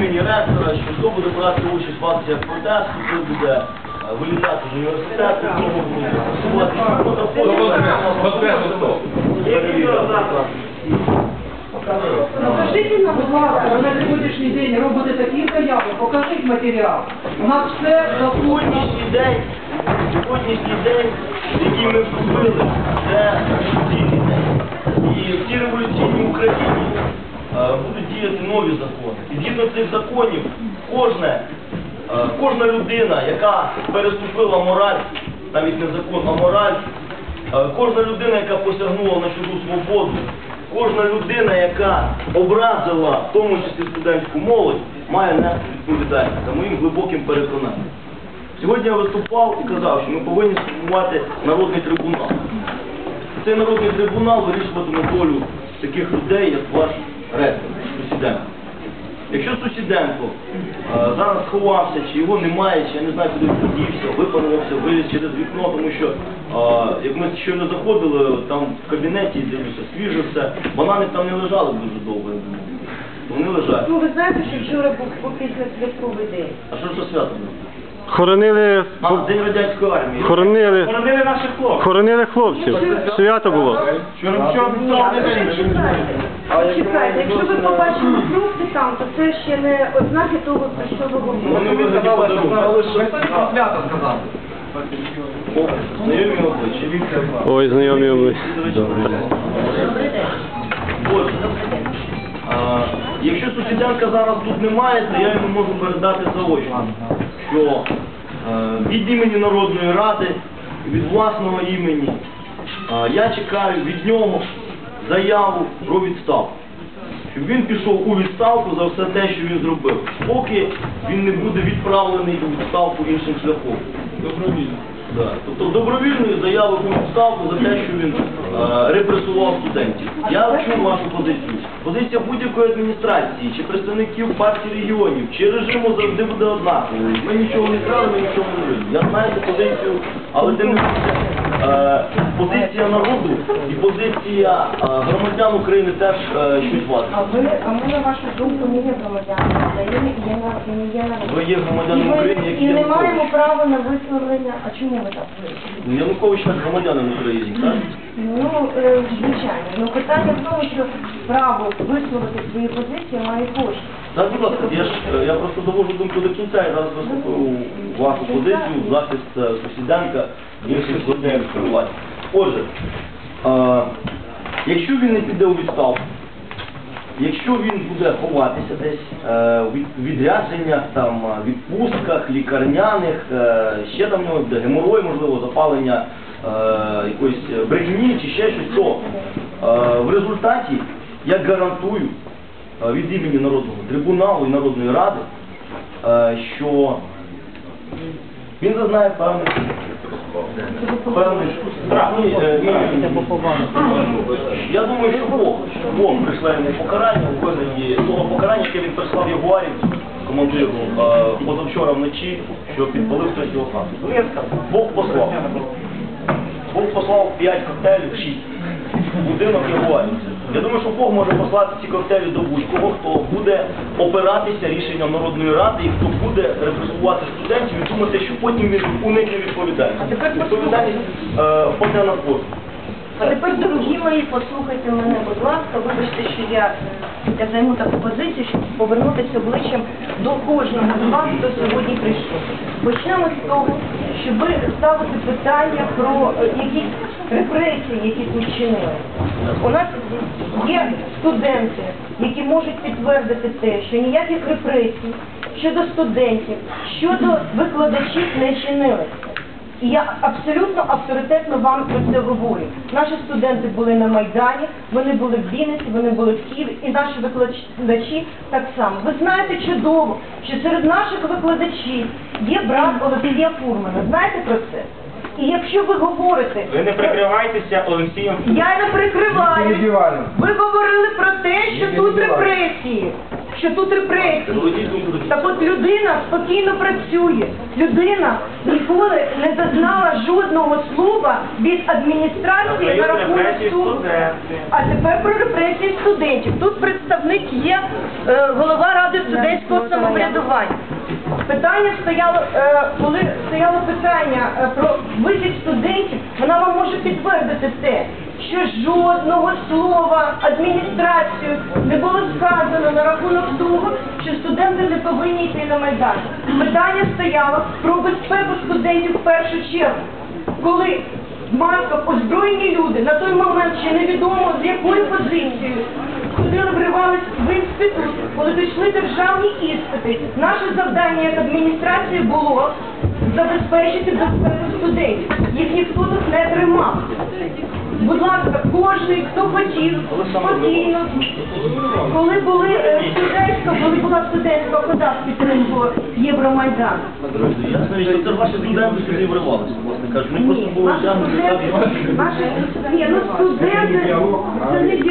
імені ректора, що хто буде брати участь в акціях протесту, хто буде е, вилітати з університету, хто буде просувати Покажіть нам, будь ласка, на сьогоднішній день робите такі заяви, покажіть матеріал. У нас все заповнено. Сьогоднішній день, сьогоднішній день, який ми вступили, це революційний день. І в цій революційній Україні будуть діяти нові закони. І згідно цих законів, кожне, е, кожна людина, яка переступила мораль, навіть не закон, а мораль, е, кожна людина, яка посягнула на чужу свободу, кожна людина, яка образила, в тому числі студентську молодь, має нести відповідальність за моїм глибоким переконанням. Сьогодні я виступав і казав, що ми повинні сформувати народний трибунал. Цей народний трибунал вирішуватиме долю таких людей, як ваш ректор, Сусіденко. Якщо Сусіденко е, зараз сховався, чи його немає, чи я не знаю, куди він подівся, випарувався, виліз через вікно, тому що, е, як ми щойно заходили, там в кабінеті, дивлюся, свіже все, банани там не лежали дуже довго, я думаю. Вони лежать. Ну, ви знаєте, що вчора був після святковий день. А що ж це свято було? Хоронили, А, День радянської армії. хоронили, Хоронили наших хлопців. хоронили хлопців. Свято було. Ви чекайте. Якщо ви побачили фрукти там, то це ще не ознаки того, про що ви Вони говорите. вигляді подарунки. свято сказав. Знайомі обличчя. Ой, знайомі обличчя. Якщо Сусіденка зараз тут немає, то я йому можу передати заочно, що е, від імені Народної Ради, від власного імені, е, я чекаю від нього заяву про відставку. Щоб він пішов у відставку за все те, що він зробив, поки він не буде відправлений у відставку іншим шляхом. Добровільно. Да. Тобто добровільної заяви відставку за те, що він е, репресував студентів. Я чув вашу позицію. Позиція будь-якої адміністрації, чи представників партії регіонів, чи режиму завжди буде однаковою. Ми нічого не крали, ми нічого не робили. Я знаю цю позицію, але тим не менше, е, позиція народу і позиція е, громадян України теж е, щось А ви, а ми на вашу думку не є громадянами України і є на і не є на Ви є громадянин ми- України, як і не Янукович. маємо права на висловлення. А чому ви так вирішили? Ну, Янукович так громадянин України, так? Ну, е, звичайно. Ну питання в тому, що право висловити свої позиції має кожен. Так, будь ласка, я ж е, я просто довожу думку до кінця і зараз виступив вашу позицію захист е, Сусіденка інших складних владі. Отже, е, якщо він не піде у відставку, якщо він буде ховатися десь е, у від- відрядженнях, там, е, відпустках, лікарняних, е, ще там нього буде геморой, можливо, запалення е, якоїсь брехні чи ще щось, то е, в результаті я гарантую е, від імені Народного трибуналу і Народної ради, е, що він зазнає певних ні. Я думаю, що Бог, Бог прийшла йому покарання у вигляді того покарання, яке він прислав Ягуарів командиру позавчора вночі, що підпалив хтось його хату. Бог послав. Бог послав 5 коктейлів, 6 будинок Ягуарів. Я думаю, що Бог може послати ці коктейлі до будь-кого, хто буде опиратися рішенням Народної Ради і хто буде репресувати студентів і думати, що потім він уникне відповідальність. А тепер Відповідальність е, впаде на кожного. А тепер, дорогі мої, послухайте мене, будь ласка, вибачте, що я, я займу таку позицію, щоб повернутися обличчям до кожного з вас, хто сьогодні прийшов. Почнемо з того, щоб ставити питання про е, якісь репресії, які тут чинили. У нас є студенти, які можуть підтвердити те, що ніяких репресій щодо студентів, щодо викладачів не чинилися. І я абсолютно авторитетно вам про це говорю. Наші студенти були на Майдані, вони були в Вінниці, вони були в Києві, і наші викладачі так само. Ви знаєте чудово, що серед наших викладачів є брат Олексія Фурмана. Знаєте про це? І якщо ви говорите, Ви не прикривайтеся Олексієм. я не прикриваю. Ви говорили про те, що тут репресії. Що тут репресії. Так от людина спокійно працює. Людина ніколи не зазнала жодного слова від адміністрації на рахунок студенти. А тепер про репресії студентів. Тут представник є е, голова ради студентського самоврядування. Питання стояло, е, коли стояло питання е, про вихід студентів, вона вам може підтвердити те, що жодного слова адміністрацію студенти не повинні йти на майдан. Питання стояло про безпеку студентів в першу чергу, коли в масках озброєні люди на той момент ще невідомо з якою позицією ходили, вривались в інститут, коли пішли державні іспити. Наше завдання як адміністрації було забезпечити безпеку студентів. Їх ніхто тут не тримав. Будь ласка, кожен, хто хотів, спокійно, коли були е, студентська, коли була студентська хода в підтримку Євромайдану. Друзі, це ваші студенти сюди вривалися, власне просто Ні, так. студенти, наші, ні, ну студенти, це не.